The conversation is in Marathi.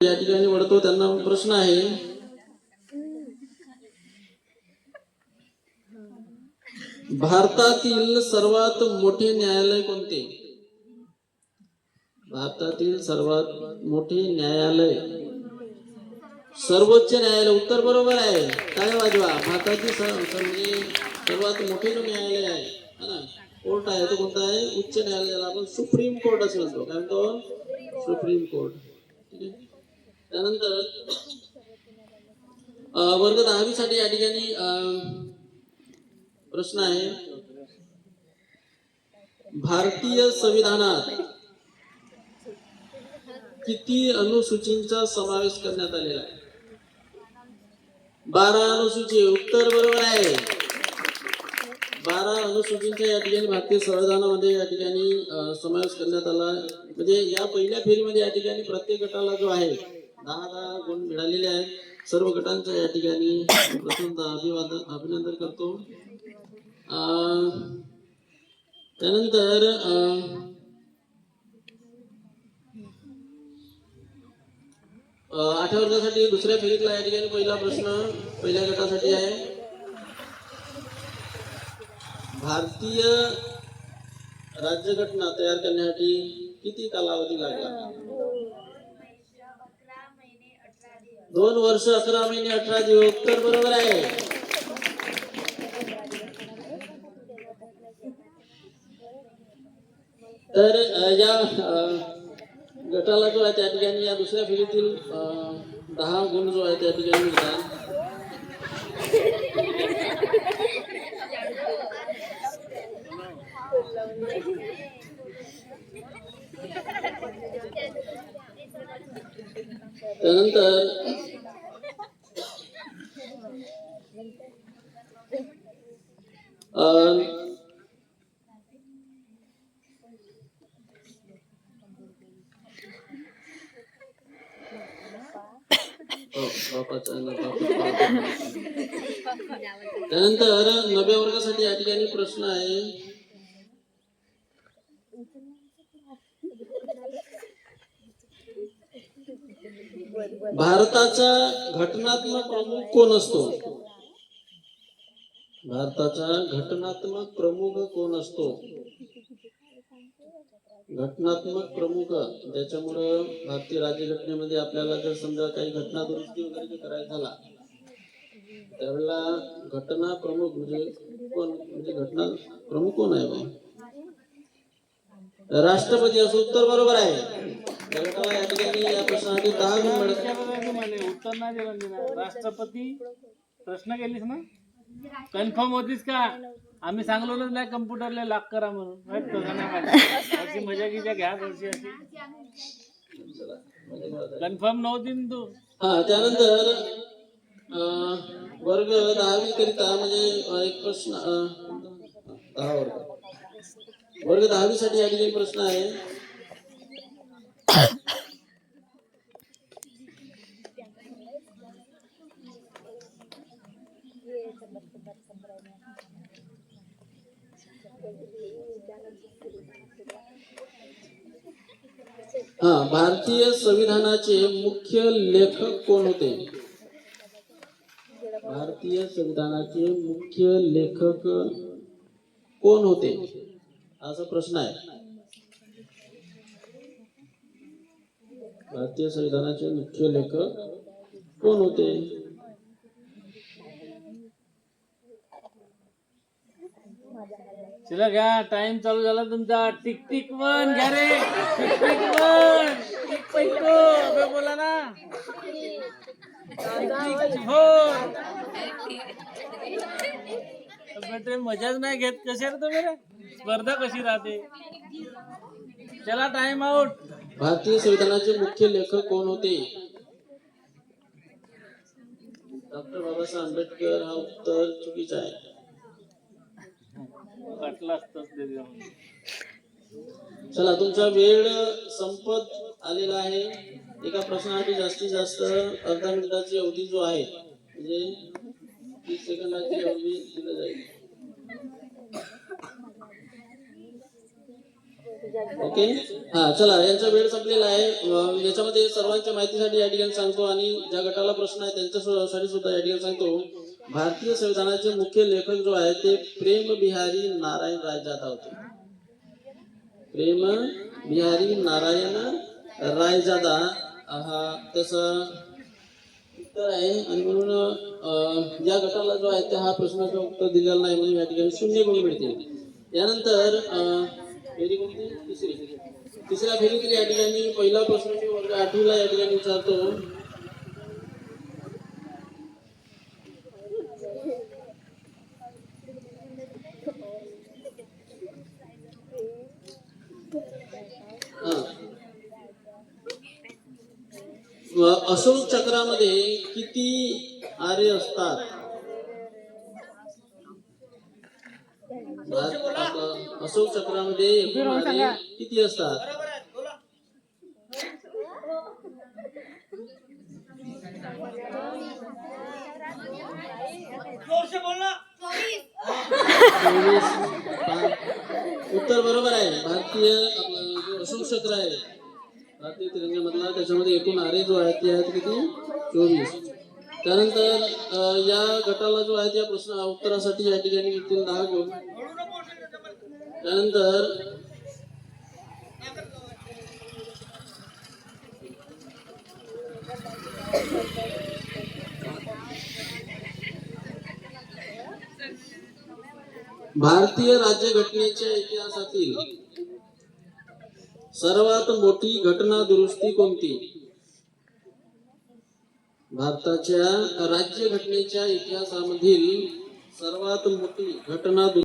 या ठिकाणी वळतो त्यांना प्रश्न आहे. भारतातील सर्वात मोठे न्यायालय कोणते? भारतातील सर्वात मोठे न्यायालय. सर्वोच्च न्यायालय उत्तर बरोबर आहे. काय वाजवा? भारतातील म्हणजे सर्वात मोठे जो न्यायालय आहे है ना? कोर्ट आहे तो कोणता आहे? उच्च न्यायालयाला आपण सुप्रीम कोर्ट असं म्हणतो. काय म्हणतो सुप्रीम कोर्ट. ठीक आहे? त्यानंतर वर्ग दहावी साठी या ठिकाणी प्रश्न आहे. भारतीय संविधानात किती अनुसूचींचा समावेश करण्यात आलेला आहे? बारा अनुसूची उत्तर बरोबर आहे. बारा अनुसूचींचा या ठिकाणी भारतीय संविधानामध्ये या ठिकाणी समावेश करण्यात आला म्हणजे या पहिल्या फेरीमध्ये या ठिकाणी प्रत्येक गटाला जो आहे दहा दहा गुण मिळालेले आहेत. सर्व गटांचं या ठिकाणी प्रथमतः अभिवादन अभिनंदन करतो. त्यानंतर आठव्या वर्गासाठी दुसऱ्या फेरीतला या ठिकाणी पहिला प्रश्न पहिल्या गटासाठी आहे. भारतीय राज्यघटना तयार करण्यासाठी किती कालावधी लागला? दोन वर्ष अकरा महिने अठरा दिवस उत्तर बरोबर आहे. तर या गटाला जो आहे त्या ठिकाणी या दुसऱ्या फेरीतील दहा गुण जो आहे त्या ठिकाणी मिळतात त्यानंतर हो, त्यानंतर नव्या वर्गासाठी या ठिकाणी प्रश्न आहे भारताचा घटनात्मक प्रमुख कोण असतो? भारताचा घटनात्मक प्रमुख कोण असतो? घटनात्मक प्रमुख ज्याच्यामुळं भारतीय राज्यघटनेमध्ये आपल्याला जर समजा काही घटना दुरुस्ती वगैरे करायचा झाला त्यावेळेला घटना प्रमुख म्हणजे कोण? म्हणजे घटना प्रमुख कोण आहे राष्ट्रपती असं उत्तर बरोबर आहे. त्या या ठिकाणी या प्रश्नासाठी दहा गुण मिळत उत्तर नाही दिलं तिनं. राष्ट्रपती प्रश्न केलीस ना कन्फर्म होतीस का आम्ही सांगलो नाही कम्प्युटरला लॉक करा म्हणून अशी मजा गिजा घ्या थोडीशी अशी कन्फर्म नव्हती ना तू हा त्यानंतर वर्ग दहावी करिता म्हणजे एक प्रश्न दहा वर्ग वर्ग दहावी साठी या ठिकाणी प्रश्न आहे हा भारतीय संविधानाचे मुख्य लेखक कोण होते? भारतीय संविधानाचे मुख्य लेखक कोण होते? असा प्रश्न आहे. भारतीय संविधानाचे मुख्य लेखक कोण होते? तिला घ्या टाइम चालू झाला तुमचा. टिक टिक वन घ्या रे. Tick tick one. Tick tick two. अबे बोला ना. हो मजाच नाही घेत. कसे रे तुम्ही रे? स्पर्धा कशी राहते? चला टाइम आउट भारतीय संविधानाचे मुख्य लेखक कोण होते? डॉक्टर बाबासाहेब आंबेडकर हा उत्तर चुकीचा आहे. चला तुमचा वेळ संपत आलेला आहे. एका प्रश्नासाठी जास्तीत जास्त अर्धा मिनिटाची अवधी जो आहे म्हणजे तीस सेकंदाची अवधी दिली जाईल. ओके हा चला यांचा वेळ संपलेला आहे. याच्यामध्ये सर्वांच्या माहितीसाठी या ठिकाणी सांगतो आणि ज्या गटाला प्रश्न आहे त्यांच्यासाठी सुद्धा या ठिकाणी सांगतो. भारतीय संविधानाचे मुख्य लेखक जो आहे ते प्रेम बिहारी नारायण राय जाधव होते. प्रेम बिहारी नारायण राय जादा हा तसं उत्तर आहे. आणि म्हणून या गटाला जो आहे त्या हा प्रश्नाचं उत्तर दिलेला नाही म्हणून या ठिकाणी शून्य गुण मिळतील. यानंतर फेरी कोणती? तिसरी. तिसऱ्या फेरीतील या ठिकाणी पहिला प्रश्न मी वर्ग आठवीला या ठिकाणी विचारतो हा. अशोक चक्रामध्ये किती आरे असतात? अशोक चक्रामध्ये एकूण किती असतात? उत्तर बरोबर आहे. भारतीय अशोक चक्र आहे. भारतीय तिरंग्यामधला त्याच्यामध्ये एकूण आरे जो आहे ते आहेत किती? चोवीस. त्यानंतर या गटाला जो आहे त्या प्रश्न उत्तरासाठी या ठिकाणी मिळतील दहा गुण त्यानंतर भारतीय राज्यघटनेच्या इतिहासातील सर्वात मोठी घटना दुरुस्ती कोणती? भारताच्या राज्यघटनेच्या इतिहासामधील सर्वात मोठी घटना